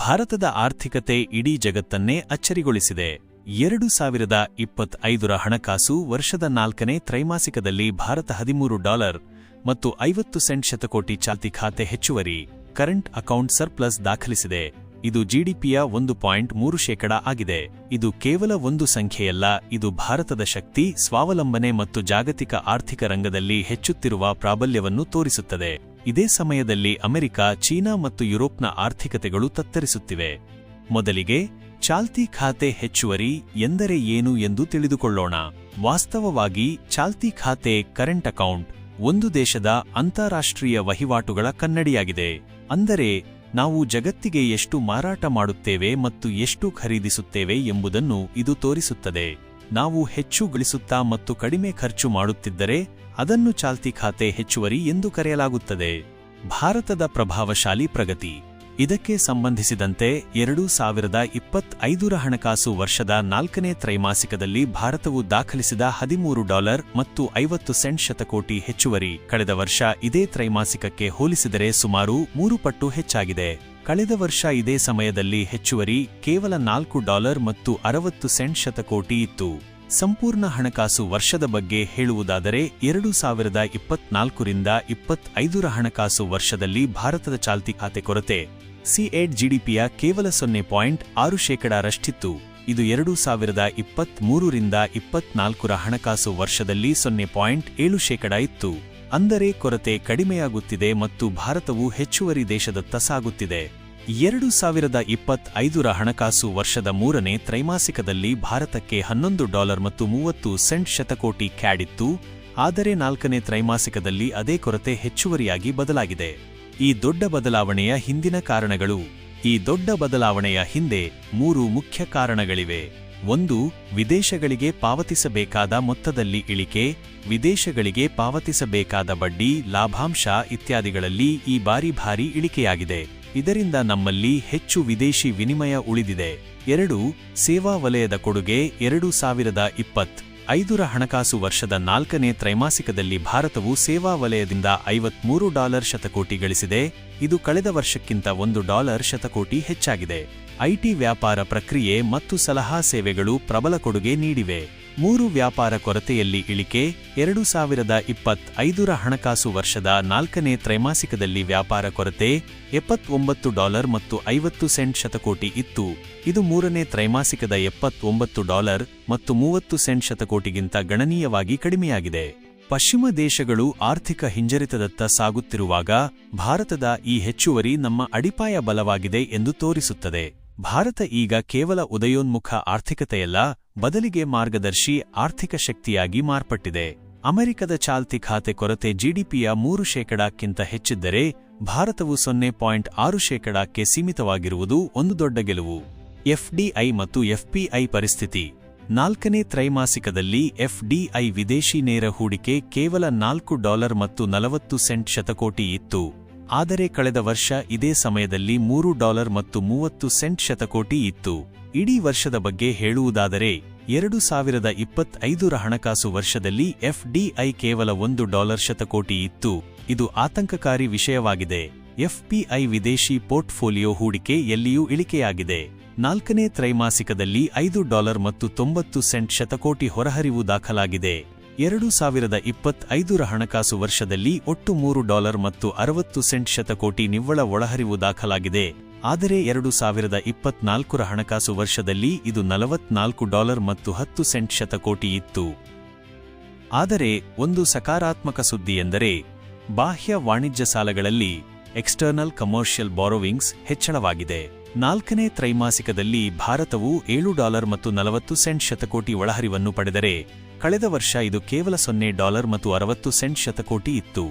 ಭಾರತದ ಆರ್ಥಿಕತೆ ಇಡೀ ಜಗತ್ತನ್ನೇ ಅಚ್ಚರಿಗೊಳಿಸಿದೆ. ಎರಡು ಸಾವಿರದ ಇಪ್ಪತ್ತೈದರ ಹಣಕಾಸು ವರ್ಷದ ನಾಲ್ಕನೇ ತ್ರೈಮಾಸಿಕದಲ್ಲಿ ಭಾರತ ಹದಿಮೂರು ಡಾಲರ್ ಮತ್ತು ಐವತ್ತು ಸೆಂಟ್ ಶತಕೋಟಿ ಚಾಲ್ತಿ ಖಾತೆ ಹೆಚ್ಚುವರಿ, ಕರೆಂಟ್ ಅಕೌಂಟ್ ಸರ್ಪ್ಲಸ್ ದಾಖಲಿಸಿದೆ. ಇದು ಜಿಡಿಪಿಯ ಒಂದು ಪಾಯಿಂಟ್ ಮೂರು ಶೇಕಡ ಆಗಿದೆ. ಇದು ಕೇವಲ ಒಂದು ಸಂಖ್ಯೆಯಲ್ಲ, ಇದು ಭಾರತದ ಶಕ್ತಿ, ಸ್ವಾವಲಂಬನೆ ಮತ್ತು ಜಾಗತಿಕ ಆರ್ಥಿಕ ರಂಗದಲ್ಲಿ ಹೆಚ್ಚುತ್ತಿರುವ ಪ್ರಾಬಲ್ಯವನ್ನು ತೋರಿಸುತ್ತದೆ. ಇದೇ ಸಮಯದಲ್ಲಿ ಅಮೆರಿಕ, ಚೀನಾ ಮತ್ತು ಯುರೋಪ್ನ ಆರ್ಥಿಕತೆಗಳು ತತ್ತರಿಸುತ್ತಿವೆ. ಮೊದಲಿಗೆ ಚಾಲ್ತಿ ಖಾತೆ ಹೆಚ್ಚುವರಿ ಎಂದರೆ ಏನು ಎಂದು ತಿಳಿದುಕೊಳ್ಳೋಣ. ವಾಸ್ತವವಾಗಿ ಚಾಲ್ತಿ ಖಾತೆ ಕರೆಂಟ್ ಅಕೌಂಟ್ ಒಂದು ದೇಶದ ಅಂತಾರಾಷ್ಟ್ರೀಯ ವಹಿವಾಟುಗಳ ಕನ್ನಡಿಯಾಗಿದೆ. ಅಂದರೆ ನಾವು ಜಗತ್ತಿಗೆ ಎಷ್ಟು ಮಾರಾಟ ಮಾಡುತ್ತೇವೆ ಮತ್ತು ಎಷ್ಟು ಖರೀದಿಸುತ್ತೇವೆ ಎಂಬುದನ್ನು ಇದು ತೋರಿಸುತ್ತದೆ. ನಾವು ಹೆಚ್ಚು ಗಳಿಸುತ್ತಾ ಮತ್ತು ಕಡಿಮೆ ಖರ್ಚು ಮಾಡುತ್ತಿದ್ದರೆ ಅದನ್ನು ಚಾಲ್ತಿ ಖಾತೆ ಹೆಚ್ಚುವರಿ ಎಂದು ಕರೆಯಲಾಗುತ್ತದೆ. ಭಾರತದ ಪ್ರಭಾವಶಾಲಿ ಪ್ರಗತಿ. ಇದಕ್ಕೆ ಸಂಬಂಧಿಸಿದಂತೆ ಎರಡು ಸಾವಿರದ ಇಪ್ಪತ್ತೈದರ ಹಣಕಾಸು ವರ್ಷದ ನಾಲ್ಕನೇ ತ್ರೈಮಾಸಿಕದಲ್ಲಿ ಭಾರತವು ದಾಖಲಿಸಿದ ಹದಿಮೂರು ಡಾಲರ್ ಮತ್ತು ಐವತ್ತು ಸೆಂಟ್ ಶತಕೋಟಿ ಹೆಚ್ಚುವರಿ. ಕಳೆದ ವರ್ಷ ಇದೇ ತ್ರೈಮಾಸಿಕಕ್ಕೆ ಹೋಲಿಸಿದರೆ ಸುಮಾರು ಮೂರು ಪಟ್ಟು ಹೆಚ್ಚಾಗಿದೆ. ಕಳೆದ ವರ್ಷ ಇದೇ ಸಮಯದಲ್ಲಿ ಹೆಚ್ಚುವರಿ ಕೇವಲ ನಾಲ್ಕು ಡಾಲರ್ ಮತ್ತು ಅರವತ್ತು ಸೆಂಟ್ ಶತಕೋಟಿ ಇತ್ತು. ಸಂಪೂರ್ಣ ಹಣಕಾಸು ವರ್ಷದ ಬಗ್ಗೆ ಹೇಳುವುದಾದರೆ ಎರಡು ಸಾವಿರದ ಇಪ್ಪತ್ನಾಲ್ಕರಿಂದ ಇಪ್ಪತ್ತೈದರ ಹಣಕಾಸು ವರ್ಷದಲ್ಲಿ ಭಾರತದ ಚಾಲ್ತಿ ಖಾತೆ ಕೊರತೆ. ಸಿಎಡ್ ಜಿಡಿಪಿಯ ಕೇವಲ ಸೊನ್ನೆ ಪಾಯಿಂಟ್ ಆರು ಶೇಕಡಾರಷ್ಟಿತ್ತು. ಇದು ಎರಡು ಸಾವಿರದ ಇಪ್ಪತ್ತ್ಮೂರರಿಂದ ಇಪ್ಪತ್ನಾಲ್ಕರ ಹಣಕಾಸು ವರ್ಷದಲ್ಲಿ ಸೊನ್ನೆ ಪಾಯಿಂಟ್ ಏಳು ಶೇಕಡ ಇತ್ತು. ಅಂದರೆ ಕೊರತೆ ಕಡಿಮೆಯಾಗುತ್ತಿದೆ ಮತ್ತು ಭಾರತವು ಹೆಚ್ಚುವರಿ ದೇಶದತ್ತ ಸಾಗುತ್ತಿದೆ. ಎರಡು ಸಾವಿರದ ಇಪ್ಪತ್ತೈದರ ಹಣಕಾಸು ವರ್ಷದ ಮೂರನೇ ತ್ರೈಮಾಸಿಕದಲ್ಲಿ ಭಾರತಕ್ಕೆ ಹನ್ನೊಂದು ಡಾಲರ್ ಮತ್ತು ಮೂವತ್ತು ಸೆಂಟ್ ಶತಕೋಟಿ ಕ್ಯಾಡಿತ್ತು ಆದರೆ ನಾಲ್ಕನೇ ತ್ರೈಮಾಸಿಕದಲ್ಲಿ ಅದೇ ಕೊರತೆ ಹೆಚ್ಚುವರಿಯಾಗಿ ಬದಲಾಗಿದೆ. ಈ ದೊಡ್ಡ ಬದಲಾವಣೆಯ ಹಿಂದಿನ ಕಾರಣಗಳು. ಈ ದೊಡ್ಡ ಬದಲಾವಣೆಯ ಹಿಂದೆ ಮೂರು ಮುಖ್ಯ ಕಾರಣಗಳಿವೆ. ಒಂದು, ವಿದೇಶಗಳಿಗೆ ಪಾವತಿಸಬೇಕಾದ ಮೊತ್ತದಲ್ಲಿ ಇಳಿಕೆ, ವಿದೇಶಗಳಿಗೆ ಪಾವತಿಸಬೇಕಾದ ಬಡ್ಡಿ, ಲಾಭಾಂಶ ಇತ್ಯಾದಿಗಳಲ್ಲಿ ಈ ಬಾರಿ ಭಾರಿ ಇಳಿಕೆಯಾಗಿದೆ. ಇದರಿಂದ ನಮ್ಮಲ್ಲಿ ಹೆಚ್ಚು ವಿದೇಶಿ ವಿನಿಮಯ ಉಳಿದಿದೆ. ಎರಡು, ಸೇವಾ ವಲಯದ ಕೊಡುಗೆ ಎರಡು ಸಾವಿರದ ಇಪ್ಪತ್ ಐದರ ಹಣಕಾಸು ವರ್ಷದ ನಾಲ್ಕನೇ ತ್ರೈಮಾಸಿಕದಲ್ಲಿ ಭಾರತವು ಸೇವಾ ವಲಯದಿಂದ ಐವತ್ಮೂರು ಡಾಲರ್ ಶತಕೋಟಿ ಗಳಿಸಿದೆ. ಇದು ಕಳೆದ ವರ್ಷಕ್ಕಿಂತ ಒಂದು ಡಾಲರ್ ಶತಕೋಟಿ ಹೆಚ್ಚಾಗಿದೆ. ಐಟಿ ವ್ಯಾಪಾರ ಪ್ರಕ್ರಿಯೆ ಮತ್ತು ಸಲಹಾ ಸೇವೆಗಳು ಪ್ರಬಲ ಕೊಡುಗೆ ನೀಡಿವೆ. ಮೂರು ವ್ಯಾಪಾರ ಕೊರತೆಯಲ್ಲಿ ಇಳಿಕೆ, ಎರಡು ಸಾವಿರದ ಇಪ್ಪತ್ತೈದರ ಹಣಕಾಸು ವರ್ಷದ ನಾಲ್ಕನೇ ತ್ರೈಮಾಸಿಕದಲ್ಲಿ ವ್ಯಾಪಾರ ಕೊರತೆ, ಎಪ್ಪತ್ತೊಂಬತ್ತು ಡಾಲರ್ ಮತ್ತು ಐವತ್ತು ಸೆಂಟ್ ಶತಕೋಟಿ ಇತ್ತು. ಇದು ಮೂರನೇ ತ್ರೈಮಾಸಿಕದ ಎಪ್ಪತ್ತೊಂಬತ್ತು ಡಾಲರ್ ಮತ್ತು ಮೂವತ್ತು ಸೆಂಟ್ ಶತಕೋಟಿಗಿಂತ ಗಣನೀಯವಾಗಿ ಕಡಿಮೆಯಾಗಿದೆ. ಪಶ್ಚಿಮ ದೇಶಗಳು ಆರ್ಥಿಕ ಹಿಂಜರಿತದತ್ತ ಸಾಗುತ್ತಿರುವಾಗ ಭಾರತದ ಈ ಹೆಚ್ಚುವರಿ ನಮ್ಮ ಅಡಿಪಾಯ ಬಲವಾಗಿದೆ ಎಂದು ತೋರಿಸುತ್ತದೆ. ಭಾರತ ಈಗ ಕೇವಲ ಉದಯೋನ್ಮುಖ ಆರ್ಥಿಕತೆಯಲ್ಲ, ಬದಲಿಗೆ ಮಾರ್ಗದರ್ಶಿ ಆರ್ಥಿಕ ಶಕ್ತಿಯಾಗಿ ಮಾರ್ಪಟ್ಟಿದೆ. ಅಮೆರಿಕದ ಚಾಲ್ತಿ ಖಾತೆ ಕೊರತೆ ಜಿಡಿಪಿಯ ಮೂರು ಶೇಕಡಕ್ಕಿಂತ ಹೆಚ್ಚಿದ್ದರೆ, ಭಾರತವು ಸೊನ್ನೆ ಪಾಯಿಂಟ್ ಆರು ಶೇಕಡಕ್ಕೆ ಸೀಮಿತವಾಗಿರುವುದು ಒಂದು ದೊಡ್ಡ ಗೆಲುವು. ಎಫ್ಡಿಐ ಮತ್ತು ಎಫ್ಪಿಐ ಪರಿಸ್ಥಿತಿ. ನಾಲ್ಕನೇ ತ್ರೈಮಾಸಿಕದಲ್ಲಿ ಎಫ್ಡಿಐ ವಿದೇಶಿ ನೇರ ಹೂಡಿಕೆ ಕೇವಲ ನಾಲ್ಕು ಡಾಲರ್ ಮತ್ತು ನಲವತ್ತು ಸೆಂಟ್ ಶತಕೋಟಿ ಇತ್ತು. ಆದರೆ ಕಳೆದ ವರ್ಷ ಇದೇ ಸಮಯದಲ್ಲಿ ಮೂರು ಡಾಲರ್ ಮತ್ತು ಮೂವತ್ತು ಸೆಂಟ್ ಶತಕೋಟಿ ಇತ್ತು. ಇಡೀ ವರ್ಷದ ಬಗ್ಗೆ ಹೇಳುವುದಾದರೆ, ಎರಡು ಸಾವಿರದ ಇಪ್ಪತ್ತೈದರ ಹಣಕಾಸು ವರ್ಷದಲ್ಲಿ ಎಫ್ಡಿಐ ಕೇವಲ ಒಂದು ಡಾಲರ್ ಶತಕೋಟಿ ಇತ್ತು. ಇದು ಆತಂಕಕಾರಿ ವಿಷಯವಾಗಿದೆ. ಎಫ್ಪಿಐ ವಿದೇಶಿ ಪೋರ್ಟ್ಫೋಲಿಯೋ ಹೂಡಿಕೆ ಎಲ್ಲಿಯೂ ಇಳಿಕೆಯಾಗಿದೆ. ನಾಲ್ಕನೇ ತ್ರೈಮಾಸಿಕದಲ್ಲಿ ಐದು ಡಾಲರ್ ಮತ್ತು ತೊಂಬತ್ತು ಸೆಂಟ್ ಶತಕೋಟಿ ಹೊರಹರಿವು ದಾಖಲಾಗಿದೆ. ಎರಡು ಸಾವಿರದ ಇಪ್ಪತ್ತೈದರ ಹಣಕಾಸು ವರ್ಷದಲ್ಲಿ ಒಟ್ಟು ಮೂರು ಡಾಲರ್ ಮತ್ತು ಅರವತ್ತು ಸೆಂಟ್ ಶತಕೋಟಿ ನಿವ್ವಳ ಒಳಹರಿವು ದಾಖಲಾಗಿದೆ. ಆದರೆ ಎರಡು ಸಾವಿರದ ಇಪ್ಪತ್ನಾಲ್ಕರ ಹಣಕಾಸು ವರ್ಷದಲ್ಲಿ ಇದು ನಲವತ್ನಾಲ್ಕು ಡಾಲರ್ ಮತ್ತು ಹತ್ತು ಸೆಂಟ್ ಶತಕೋಟಿ ಇತ್ತು. ಆದರೆ ಒಂದು ಸಕಾರಾತ್ಮಕ ಸುದ್ದಿಯೆಂದರೆ ಬಾಹ್ಯ ವಾಣಿಜ್ಯ ಸಾಲಗಳಲ್ಲಿ ಎಕ್ಸ್ಟರ್ನಲ್ ಕಮರ್ಷಿಯಲ್ ಬಾರೋವಿಂಗ್ಸ್ ಹೆಚ್ಚಳವಾಗಿದೆ. ನಾಲ್ಕನೇ ತ್ರೈಮಾಸಿಕದಲ್ಲಿ ಭಾರತವು ಏಳು ಡಾಲರ್ ಮತ್ತು ನಲವತ್ತು ಸೆಂಟ್ ಶತಕೋಟಿ ಒಳಹರಿವನ್ನು ಪಡೆದರೆ ಕಳೆದ ವರ್ಷ ಇದು ಕೇವಲ ಸೊನ್ನೆ ಡಾಲರ್ ಮತ್ತು ಅರವತ್ತು ಸೆಂಟ್ ಶತಕೋಟಿ ಇತ್ತು.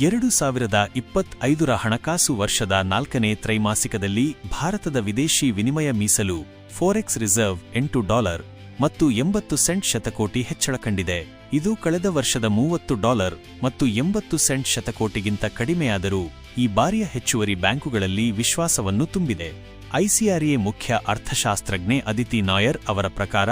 ಎರಡು ಸಾವಿರದ ಇಪ್ಪತ್ತೈದರ ಹಣಕಾಸು ವರ್ಷದ ನಾಲ್ಕನೇ ತ್ರೈಮಾಸಿಕದಲ್ಲಿ ಭಾರತದ ವಿದೇಶಿ ವಿನಿಮಯ ಮೀಸಲು ಫೋರೆಕ್ಸ್ ರಿಸರ್ವ್ ಎಂಟು ಡಾಲರ್ ಮತ್ತು ಎಂಬತ್ತು ಸೆಂಟ್ ಶತಕೋಟಿ ಹೆಚ್ಚಳ ಕಂಡಿದೆ. ಇದು ಕಳೆದ ವರ್ಷದ ಮೂವತ್ತು ಡಾಲರ್ ಮತ್ತು ಎಂಬತ್ತು ಸೆಂಟ್ ಶತಕೋಟಿಗಿಂತ ಕಡಿಮೆಯಾದರೂ ಈ ಬಾರಿಯ ಹೆಚ್ಚುವರಿ ಬ್ಯಾಂಕುಗಳಲ್ಲಿ ವಿಶ್ವಾಸವನ್ನು ತುಂಬಿದೆ. ಐಸಿಆರ್ಎ ಮುಖ್ಯ ಅರ್ಥಶಾಸ್ತ್ರಜ್ಞೆ ಅದಿತಿ ನಾಯರ್ ಅವರ ಪ್ರಕಾರ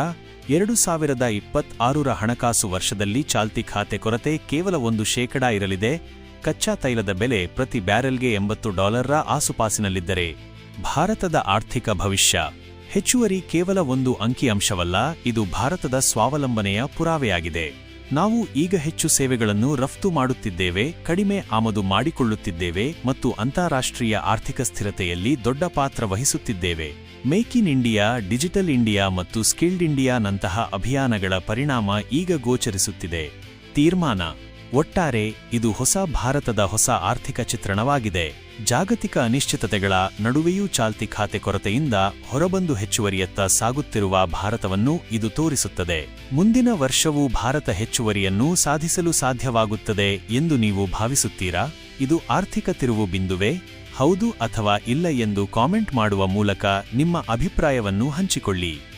ಎರಡು ಸಾವಿರದ ಇಪ್ಪತ್ತಾರರ ಹಣಕಾಸು ವರ್ಷದಲ್ಲಿ ಚಾಲ್ತಿ ಖಾತೆ ಕೊರತೆ ಕೇವಲ ಒಂದು ಶೇಕಡಾ ಇರಲಿದೆ. ಕಚ್ಚಾ ತೈಲದ ಬೆಲೆ ಪ್ರತಿ ಬ್ಯಾರೆಲ್ಗೆ ಎಂಬತ್ತು ಡಾಲರ್ರ ಆಸುಪಾಸಿನಲ್ಲಿದ್ದರೆ ಭಾರತದ ಆರ್ಥಿಕ ಭವಿಷ್ಯ ಹೆಚ್ಚುವರಿ ಕೇವಲ ಒಂದು ಅಂಕಿಅಂಶವಲ್ಲ ಇದು ಭಾರತದ ಸ್ವಾವಲಂಬನೆಯ ಪುರಾವೆಯಾಗಿದೆ. ನಾವು ಈಗ ಹೆಚ್ಚು ಸೇವೆಗಳನ್ನು ರಫ್ತು ಮಾಡುತ್ತಿದ್ದೇವೆ, ಕಡಿಮೆ ಆಮದು ಮಾಡಿಕೊಳ್ಳುತ್ತಿದ್ದೇವೆ ಮತ್ತು ಅಂತಾರಾಷ್ಟ್ರೀಯ ಆರ್ಥಿಕ ಸ್ಥಿರತೆಯಲ್ಲಿ ದೊಡ್ಡ ಪಾತ್ರ ವಹಿಸುತ್ತಿದ್ದೇವೆ. Make in India digital India ಮತ್ತು ಸ್ಕಿಲ್ಡ್ ಇಂಡಿಯಾನಂತಹ ಅಭಿಯಾನಗಳ ಪರಿಣಾಮ ಈಗ ಗೋಚರಿಸುತ್ತಿದೆ. ತೀರ್ಮಾನ, ಒಟ್ಟಾರೆ ಇದು ಹೊಸ ಭಾರತದ ಹೊಸ ಆರ್ಥಿಕ ಚಿತ್ರಣವಾಗಿದೆ. ಜಾಗತಿಕ ಅನಿಶ್ಚಿತತೆಗಳ ನಡುವೆಯೂ ಚಾಲ್ತಿ ಖಾತೆ ಕೊರತೆಯಿಂದ ಹೊರಬಂದು ಹೆಚ್ಚುವರಿಯತ್ತ ಸಾಗುತ್ತಿರುವ ಭಾರತವನ್ನು ಇದು ತೋರಿಸುತ್ತದೆ. ಮುಂದಿನ ವರ್ಷವೂ ಭಾರತ ಹೆಚ್ಚುವರಿಯನ್ನು ಸಾಧಿಸಲು ಸಾಧ್ಯವಾಗುತ್ತದೆ ಎಂದು ನೀವು ಭಾವಿಸುತ್ತೀರಾ? ಇದು ಆರ್ಥಿಕ ತಿರುವು ಬಿಂದುವೆ? ಹೌದು ಅಥವಾ ಇಲ್ಲ ಎಂದು ಕಾಮೆಂಟ್ ಮಾಡುವ ಮೂಲಕ ನಿಮ್ಮ ಅಭಿಪ್ರಾಯವನ್ನು ಹಂಚಿಕೊಳ್ಳಿ.